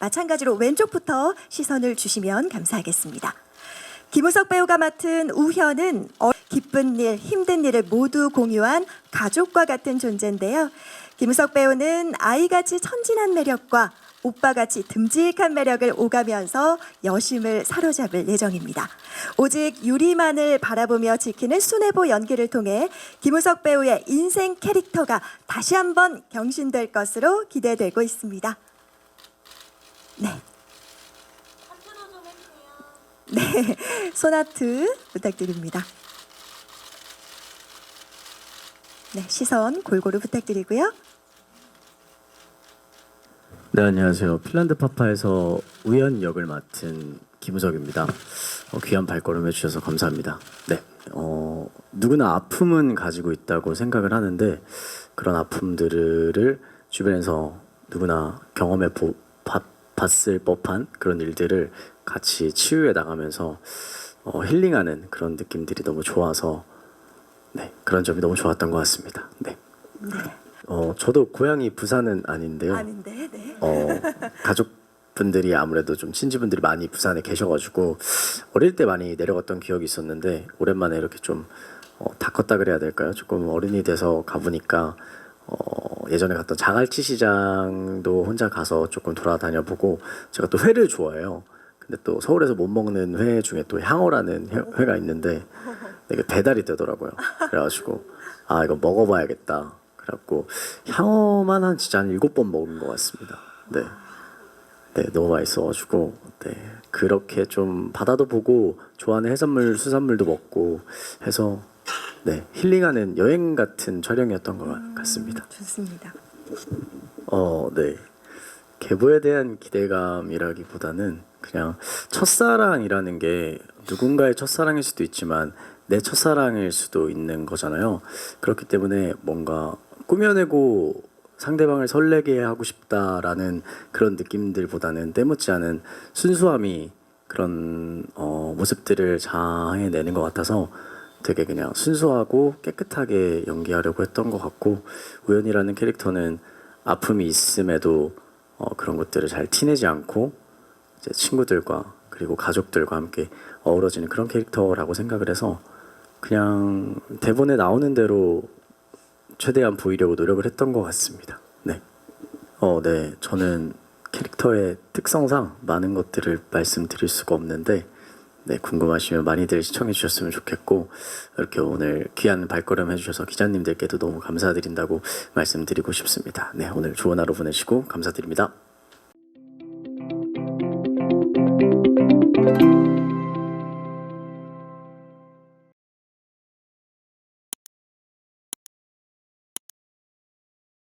마찬가지로 왼쪽부터 시선을 주시면 감사하겠습니다. 김우석 배우가 맡은 우현은 어- 기쁜 일, 힘든 일을 모두 공유한 가족과 같은 존재인데요. 김우석 배우는 아이같이 천진한 매력과 오빠같이 듬직한 매력을 오가면서 여심을 사로잡을 예정입니다. 오직 유리만을 바라보며 지키는 순애보 연기를 통해 김우석 배우의 인생 캐릭터가 다시 한번 경신될 것으로 기대되고 있습니다. 네. 네, 소나트 부탁드립니다. 네, 시선 골고루 부탁드리고요. 네 안녕하세요. 핀란드 파파에서 우연 역을 맡은 김우석입니다. 어, 귀한 발걸음 해주셔서 감사합니다. 네, 어, 누구나 아픔은 가지고 있다고 생각을 하는데 그런 아픔들을 주변에서 누구나 경험해 보, 봤, 봤을 법한 그런 일들을 같이 치유해 나가면서 어, 힐링하는 그런 느낌들이 너무 좋아서 네 그런 점이 너무 좋았던 것 같습니다. 네. 어 저도 고향이 부산은 아닌데요. 아닌데, 네. 어, 가족분들이 아무래도 좀 친지분들이 많이 부산에 계셔가지고 어릴 때 많이 내려갔던 기억이 있었는데 오랜만에 이렇게 좀 어, 다 컸다 그래야 될까요? 조금 어른이 돼서 가보니까 어, 예전에 갔던 자갈치 시장도 혼자 가서 조금 돌아다녀 보고 제가 또 회를 좋아해요. 근데 또 서울에서 못 먹는 회 중에 또 향어라는 회, 회가 있는데 이게 배달이 되더라고요. 그래가지고 아 이거 먹어봐야겠다. 그래갖고 향어만 한 진짜 한 일곱 번 먹은 것 같습니다. 네, 네 너무 맛있어가지고 네 그렇게 좀 바다도 보고 좋아하는 해산물 수산물도 먹고 해서 네 힐링하는 여행 같은 촬영이었던 것 같습니다. 좋습니다. 어, 네. 계보에 대한 기대감이라기보다는 그냥 첫사랑이라는 게 누군가의 첫사랑일 수도 있지만 내 첫사랑일 수도 있는 거잖아요. 그렇기 때문에 뭔가 꾸며내고 상대방을 설레게 하고 싶다라는 그런 느낌들보다는 때묻지 않은 순수함이 그런 어, 모습들을 자해내는 것 같아서 되게 그냥 순수하고 깨끗하게 연기하려고 했던 것 같고 우연이라는 캐릭터는 아픔이 있음에도 어, 그런 것들을 잘 티내지 않고 이제 친구들과 그리고 가족들과 함께 어우러지는 그런 캐릭터라고 생각을 해서 그냥 대본에 나오는 대로 최대한 보이려고 노력을 했던 것 같습니다. 네. 어, 네. 저는 캐릭터의 특성상 많은 것들을 말씀드릴 수가 없는데 네, 궁금하시면 많이들 시청해 주셨으면 좋겠고 이렇게 오늘 귀한 발걸음 해주셔서 기자님들께도 너무 감사드린다고 말씀드리고 싶습니다. 네, 오늘 좋은 하루 보내시고 감사드립니다.